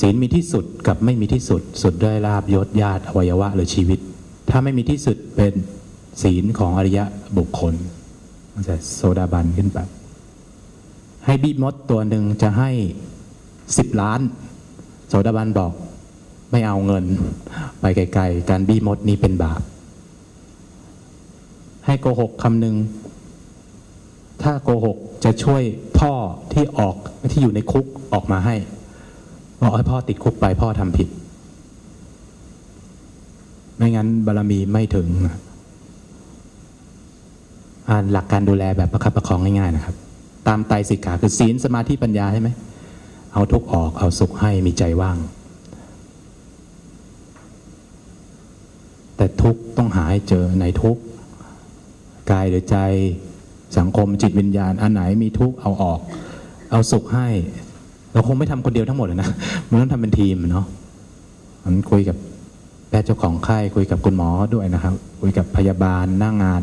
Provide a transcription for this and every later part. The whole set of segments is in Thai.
ศีลมีที่สุดกับไม่มีที่สุด สุดด้วยลาบยศญาติอวัยวะหรือชีวิต ถ้าไม่มีที่สุดเป็นศีลของอริยะบุคคลมันจะโซดาบันขึ้นไป ให้บีมดตัวหนึ่งจะให้สิบล้าน โสดาบันบอก ไม่เอาเงิน ไปไกลๆ การบีมดนี้เป็นบาป ให้โกหกคำหนึ่ง ถ้าโกหกจะช่วยพ่อที่ออกที่อยู่ในคุกออกมาให้ บอกให้พ่อติดคุกไปพ่อทำผิด ไม่งั้นบารมีไม่ถึงอ่านหลักการดูแลแบบประคับประคองง่ายๆนะครับ ตามไตรสิกขาคือศีลสมาธิปัญญาใช่ไหมเอาทุกออกเอาสุขให้มีใจว่าง แต่ทุกต้องหาให้เจอในทุกกายหรือใจสังคมจิตวิญญาณ อันไหนมีทุกเอาออก เอาสุขให้ เราคงไม่ทำคนเดียวทั้งหมดเลยนะมันต้องทำเป็นทีมเนาะมันคุยกับแพทย์เจ้าของไข้คุยกับคุณหมอด้วยนะครับ คุยกับพยาบาลหน้างงาน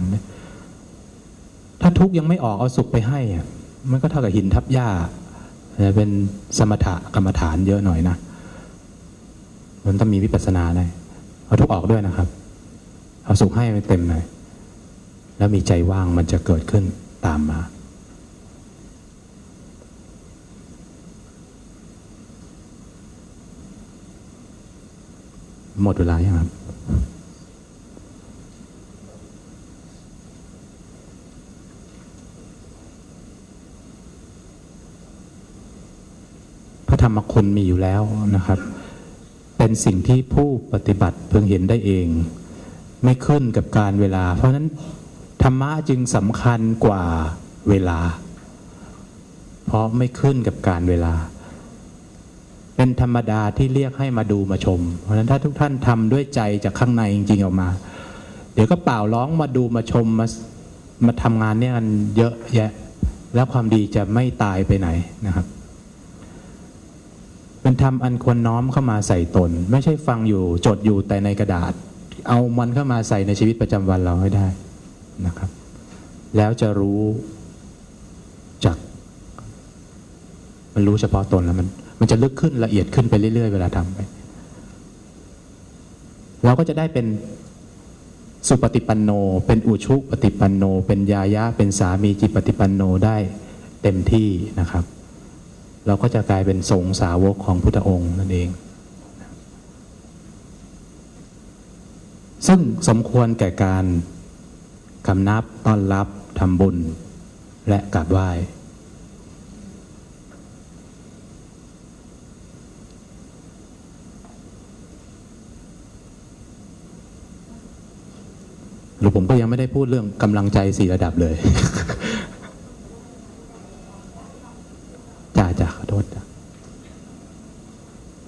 ถ้าทุกยังไม่ออกเอาสุขไปให้อะมันก็เท่ากับหินทับหญ้าจะเป็นสมถะกรรมฐานเยอะหน่อยนะมันต้องมีวิปัสสนาเลยเอาทุกออกด้วยนะครับ เอาสุขให้ไปเต็มหน่อยแล้วมีใจว่างมันจะเกิดขึ้นตามมา หมดเวลายังครับพระธรรมคุณมีอยู่แล้วนะครับ เป็นสิ่งที่ผู้ปฏิบัติเพิ่งเห็นได้เอง ไม่ขึ้นกับการเวลา เพราะฉะนั้นธรรมะจึงสำคัญกว่าเวลา เพราะไม่ขึ้นกับการเวลา เป็นธรรมดาที่เรียกให้มาดูมาชม เพราะฉะนั้นถ้าทุกท่านทำด้วยใจจากข้างในจริงๆออกมา เดี๋ยวก็เปล่าร้องมาดูมาชมมามาทำงานเนี่ยกันเยอะแยะ แล้วความดีจะไม่ตายไปไหนนะครับเป็นธรรมอันควรน้อมเข้ามาใส่ตน ไม่ใช่ฟังอยู่จดอยู่แต่ในกระดาษ เอามันเข้ามาใส่ในชีวิตประจำวันเราให้ได้นะครับ แล้วจะรู้จากมันรู้เฉพาะตนแล้วมัน มันจะลึกขึ้นละเอียดขึ้นไปเรื่อยๆ เวลาทำไปเราก็จะได้เป็นสุปฏิปันโน เป็นอุชุปฏิปันโน เป็นยายะ เป็นสามีจิปฏิปันโนได้เต็มที่นะครับ เราก็จะกลายเป็นสงสาวกของพุทธองค์นั่นเอง ซึ่งสมควรแก่การคำนับต้อนรับทำบุญและกราบไหว้ หรือผมก็ยังไม่ได้พูดเรื่องกำลังใจสี่ระดับเลยจ้าจ้าขอโทษจ้า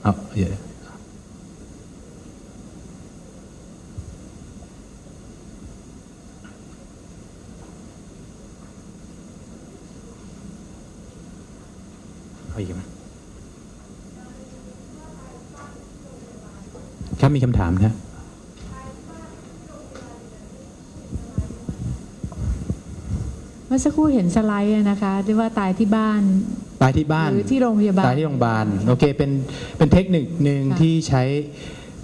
เอาเยวเอาอีกไหมครับมีคำถามนะ เมื่อสักครู่เห็นสไลด์อะนะคะที่ว่าตายที่บ้าน ตายที่บ้านหรือที่โรงพยาบาลตายที่โรงพยาบาลโอเคเป็นเป็นเทคนิคหนึ่งค่ะที่ใช้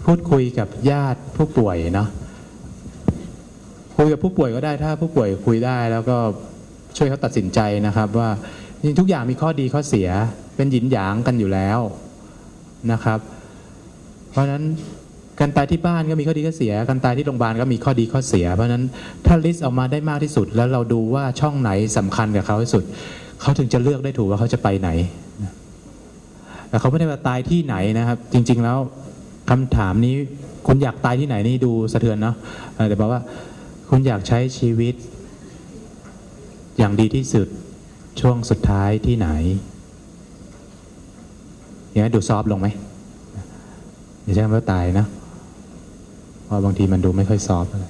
พูดคุยกับญาติผู้ป่วยเนาะคุยกับผู้ป่วยก็ได้ถ้าผู้ป่วยคุยได้แล้วก็ช่วยเขาตัดสินใจนะครับว่าจริงๆทุกอย่างมีข้อดีข้อเสียเป็นหยินหยางกันอยู่แล้วนะครับ เพราะฉะนั้น การตายที่บ้านก็มีข้อดีข้อเสีย การตายที่โรงพยาบาลก็มีข้อดีข้อเสีย เพราะฉะนั้นถ้าลิสต์ออกมาได้มากที่สุด แล้วเราดูว่าช่องไหนสำคัญกับเขาที่สุด เขาถึงจะเลือกได้ถูกว่าเขาจะไปไหนแต่เขาไม่ได้ว่าตายที่ไหนนะครับ จริง ๆแล้วคำถามนี้คุณอยากตายที่ไหนนี่ดูสะเทือนเนาะแต่บอกว่าคุณอยากใช้ชีวิต อย่างดีที่สุดช่วงสุดท้ายที่ไหนอย่างนี้ดูซอฟต์ลงไหมอย่าใช้คำว่าตายนะ ราะบางทีมันดูไม่ค่อยซอฟอะไร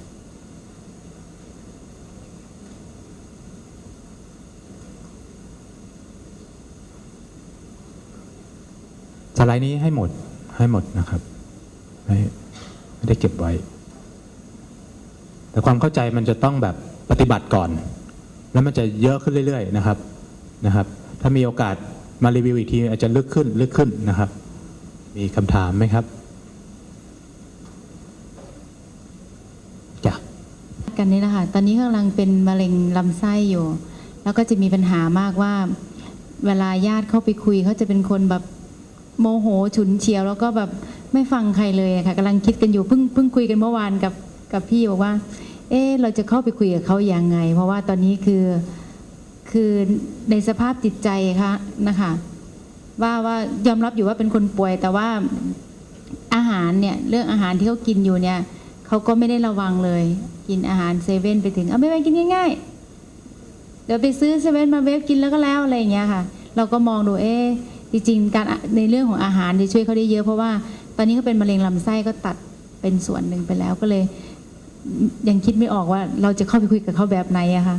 สไลด์นี้ให้หมดให้หมดนะครับไม่ไม่ได้เก็บไว้ แต่ความเข้าใจมันจะต้องแบบปฏิบัติก่อน แล้วมันจะเยอะขึ้นเรื่อยๆนะครับนะครับ ถ้ามีโอกาสมารีวิวอีกทีอาจจะลึกขึ้นลึกขึ้นนะครับ มีคำถามไหมครับจ้ะ กันนี่แหละค่ะ ตอนนี้กำลังเป็นมะเร็งลำไส้อยู่ แล้วก็จะมีปัญหามากว่า เวลาญาติเข้าไปคุยเขาจะเป็นคนแบบโมโหฉุนเฉียว แล้วก็แบบไม่ฟังใครเลยะค่ะกำลังคิดกันอยู่เพิ่งเพิ่งคุยกันเมื่อวานกับกับพี่บอกว่า เออเราจะเข้าไปคุยกับเขาอย่างไง เพราะว่าตอนนี้คือคือในสภาพจิตใจค่ะนะคะว่าว่ายอมรับอยู่ว่าเป็นคนป่วย แต่ว่าอาหารเนี่ยเรื่องอาหารที่เขากินอยู่เนี่ย เขาก็ไม่ได้ระวังเลย กินอาหารเซเว่นไปถึง เอาไม่ไปกินง่ายๆ เดี๋ยวไปซื้อเซเว่นมาเวฟกินแล้วก็แล้วอะไรอย่างเงี้ยค่ะ เราก็มองดูเอ๊จริงๆการในเรื่องของอาหารจะช่วยเขาได้เยอะเพราะว่า ตอนนี้เขาเป็นมะเร็งลำไส้ก็ตัดเป็นส่วนหนึ่งไปแล้วก็เลย ยังคิดไม่ออกว่าเราจะเข้าไปคุยกับเขาแบบไหนอะค่ะ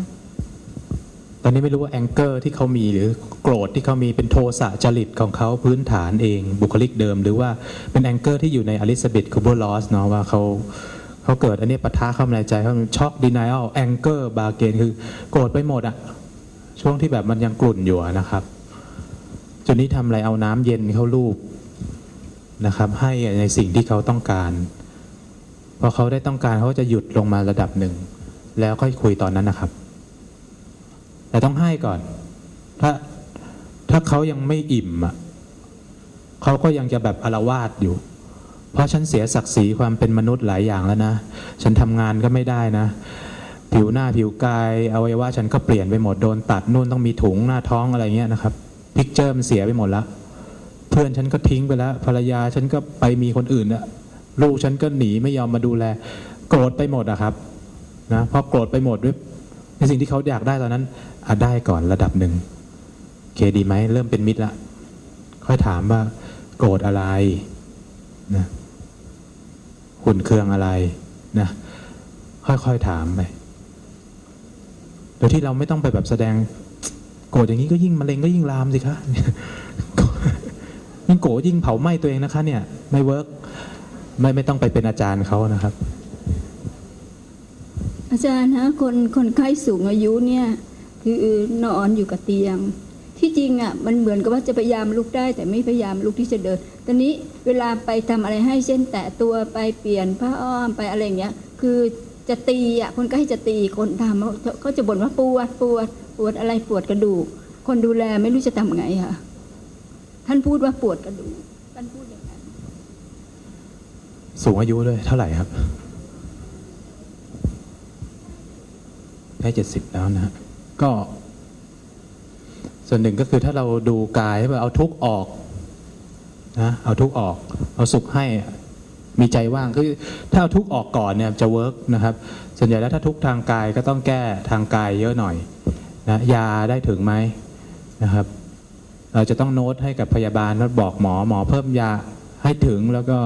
ตอนนี้ไม่รู้ว่าแองเกอร์ที่เขามีหรือโกรธที่เขามีเป็นโทสะจริตของเขาพื้นฐานเองบุคลิกเดิม หรือว่าเป็นแองเกอร์ที่อยู่ในอลิซาเบธคูเบอร์ลอสเนาะว่าเขา เขาเกิดอันนี้ปะทะเข้ามาในใจเขาช็อกดีน i อ l แองเกอร์บาเกนคือโกรธไปหมดอะช่วงที่แบบมันยังกลุ่นอยู่นะครับจุดนี้ทำอะไรเอาน้ำเย็นเขาลูบนะครับ ให้ในสิ่งที่เขาต้องการพอเขาได้ต้องการเขาจะหยุดลงมาระดับหนึ่ง แล้วค่อยคุยตอนนั้นนะครับ แต่ต้องให้ก่อน ถ้าถ้าเขายังไม่อิ่มอะเขาก็ยังจะแบบอารวาสอยู่ เพราะฉันเสียศักดิ์ศรีความเป็นมนุษย์หลายอย่างแล้วนะ ฉันทำงานก็ไม่ได้นะ ผิวหน้าผิวกายอวัยวะฉันก็เปลี่ยนไปหมดโดนตัดนู่นต้องมีถุงหน้าท้องอะไรเงี้ยนะครับพิกเจอร์มันเสียไปหมดแล้วเพื่อนฉันก็ทิ้งไปแล้วภรรยาฉันก็ไปมีคนอื่นอะลูกฉันก็หนีไม่ยอมมาดูแล โกรธไปหมดอะครับนะพอโกรธไปหมดด้วยในสิ่งที่เขาอยากได้ตอนนั้นอะได้ก่อนระดับหนึ่งเคดีไหมเริ่มเป็นมิตรละค่อยถามว่าโกรธอะไรนะ ขุนเคืองอะไรนะค่อยๆถามไปโดยที่เราไม่ต้องไปแบบแสดง โกรธอย่างนี้ก็ยิ่งมะเร็งก็ยิ่งลามสิคะยิ่งโกรธยิ่งเผาไหม้ตัวเองนะคะ เนี่ย ไม่เวิร์กไม่ไม่ต้องไปเป็นอาจารย์เขานะครับ อาจารย์ฮะคนคนไข้สูงอายุเนี่ย คือนอนอยู่กับเตียง ที่จริงอะมันเหมือนกับว่าจะพยายามลุกได้ แต่ไม่พยายามลุกที่จะเดิน ตอนนี้เวลาไปทำอะไรให้เช่นแตะตัวไปเปลี่ยนผ้าอ้อมไปอะไรอย่างเงี้ย คือจะตีอะคนไข้จะตีคนทำเขาเขาจะบ่นว่าปวดปวดปวดอะไรปวดกระดูก คนดูแลไม่รู้จะทำไงค่ะท่านพูดว่าปวดกระดูกท่านพูดอย่างนั้นสูงอายุด้วยเท่าไหร่ครับใกล้เจ็ดสิบแล้วนะฮะก็ ส่วนหนึ่งก็คือถ้าเราดูกายให้เอาทุกข์ออกนะเอาทุกข์ออก เอาสุขให้มีใจว่างคือถ้าเอาทุกข์ออกก่อนเนี่ยจะเวิร์กนะครับ ส่วนใหญ่แล้วถ้าทุกข์ทางกายก็ต้องแก้ทางกายเยอะหน่อยนะยาได้ถึงไหมนะครับ เราจะต้องโน้ตให้กับพยาบาลแล้วบอกหมอหมอเพิ่มยาให้ถึงแล้วก็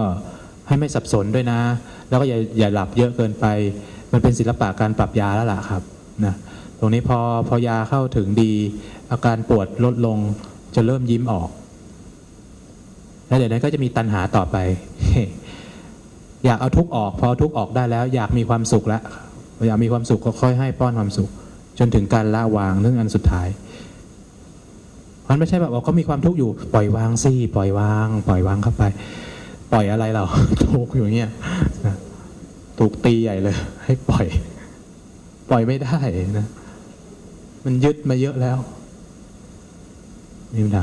ให้ไม่สับสนด้วยนะ แล้วก็อย่าอย่าหลับเยอะเกินไป มันเป็นศิลปะการปรับยาแล้วล่ะครับนะตรงนี้พอพอยาเข้าถึงดี อาการปวดลดลงจะเริ่มยิ้มออก แล้วเดี๋ยวนั้นก็จะมีตัณหาต่อไป อยากเอาทุกออก พอทุกออกได้แล้ว อยากมีความสุขแล้วอยากมีความสุขก็ค่อยให้ป้อนความสุข จนถึงการละวางเรื่องอันสุดท้ายมันไม่ใช่แบบว่าเขามีความทุกข์อยู่ปล่อยวางสิปล่อยวาง ปล่อยวางเข้าไป ปล่อยอะไรเราทุกอยู่เงี้ยถูกตีใหญ่เลย ให้ปล่อย ปล่อยไม่ได้นะ มันยึดมาเยอะแล้ว นี่มัน